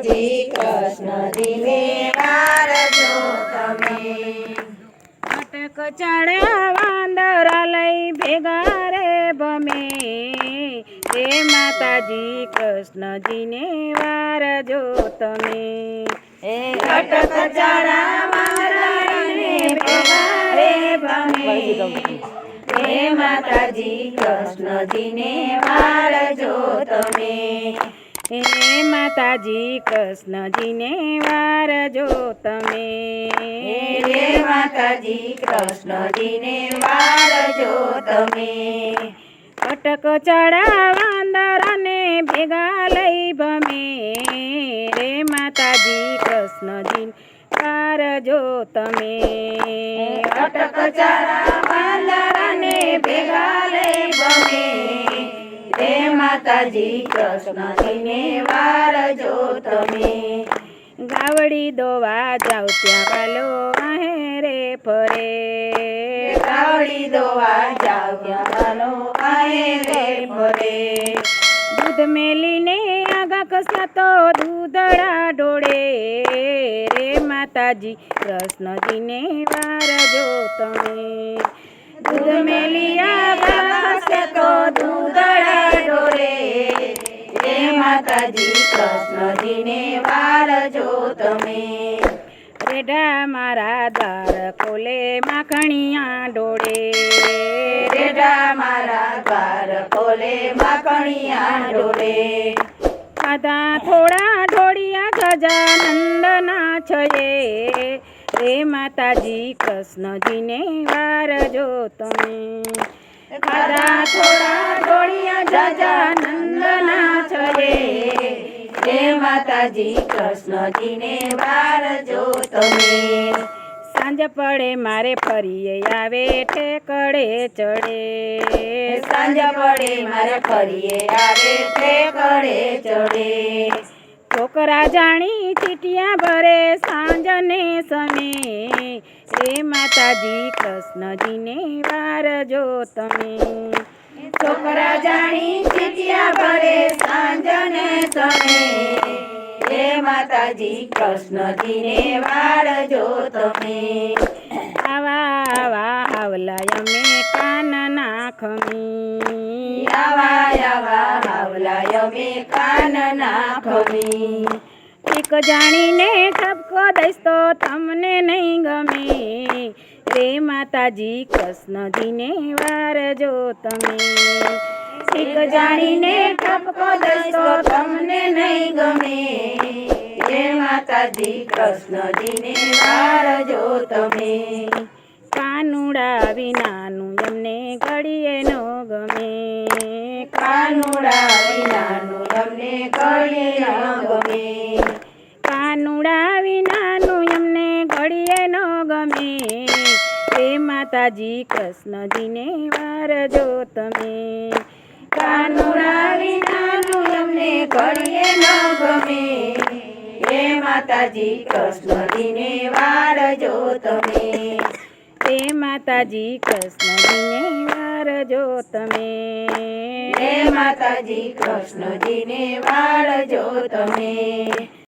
માતાજી દિને વારજો તમે અટક ચડ્યા વાંદરા લઈ ભેગા રે ભમે. હે માતાજી કૃષ્ણજીને વાર જો તમે એ અટક ચડા લઈ ભેગા રે ભમે. હે માતાજી કૃષ્ણજીને વારજો હે માતાજી કૃષ્ણજીને વાર જો તમે રે માતાજી કૃષ્ણજીને વારજો તમે કટક ચડા વાંદરાને ભેગા લઈ ભમે. રે માતાજી કૃષ્ણજી વાર જો તમે કટક ચારા વાંદરાને ભેગા લઈ બમે રે માતાજી કૃષ્ણજીને વારજો તમે. ગાવડી દોવા જાવ ત્યાં વાલો આહે રે ફરે. ગાવડી દોવા જાવ ક્યાંનો આહે રે ફરે. દૂધ મેલીને આગા કસા તો દૂધડા ડોળે રે માતાજી કૃષ્ણજીને વાર જો તમે. દૂધ મેલિયા ગાશે તો માતાજી કૃષ્ણજીને વારજો તમે રેઢા મારા દ્વાર ખોલે માખણિયા ડોળે. રેઢા મારા દ્વાર ખોલે માખણિયા ડોળે. આધા થોડા ઢોળિયા ગજાનંદના છયે. એ માતાજી કૃષ્ણજીને વાર જો તમે ખાધા થોડા ઢોળિયા જજાનંદના માતાજી કૃષ્ણજીને વારજો તમે. સાંજ પડે મારે ફરીએ આવે ઠેકડે ચડે. સાંજ પડે મારે ફરીએ આવે ઠેકડે ચડે. છોકરા જાણી ચીટિયા ભરે સાંજને સમે. રે માતાજી કૃષ્ણજીને વાર જો તમે. છોકરા જાણી ચીટિયા ભરે સાંજને સમે. માતાજી કૃષ્ણજીને વાળજો તમે. આવા આવા હાવલા અમે કાન નાખમી. આવા આવા હાવલાય મે કાન નાખમી. એક જાણીને ઠપકો દઈશ તો તમને નહીં ગમે. રે માતાજી કૃષ્ણજીને વાર જો તમે. એક જાણીને ઠપકો તો તમને નહીં ગમે. માતાજી કૃષ્ણજીને વારજો તમે. કાનુડા વિનાનું એમને ઘડીએ ન ગમે. કાનુડા વિનાનું તમને કળીએ ન ગમે. કાનુડા વિનાનું એમને ઘડીએ ન ગમે. હે માતાજી કૃષ્ણજીને વાર જો તમે. કાનુડા વિનાનું એમને માતાજી કૃષ્ણજીને વારજો તમે. હે માતાજી કૃષ્ણજીને વાર જો તમે. હે માતાજી કૃષ્ણજીને વાળજો તમે.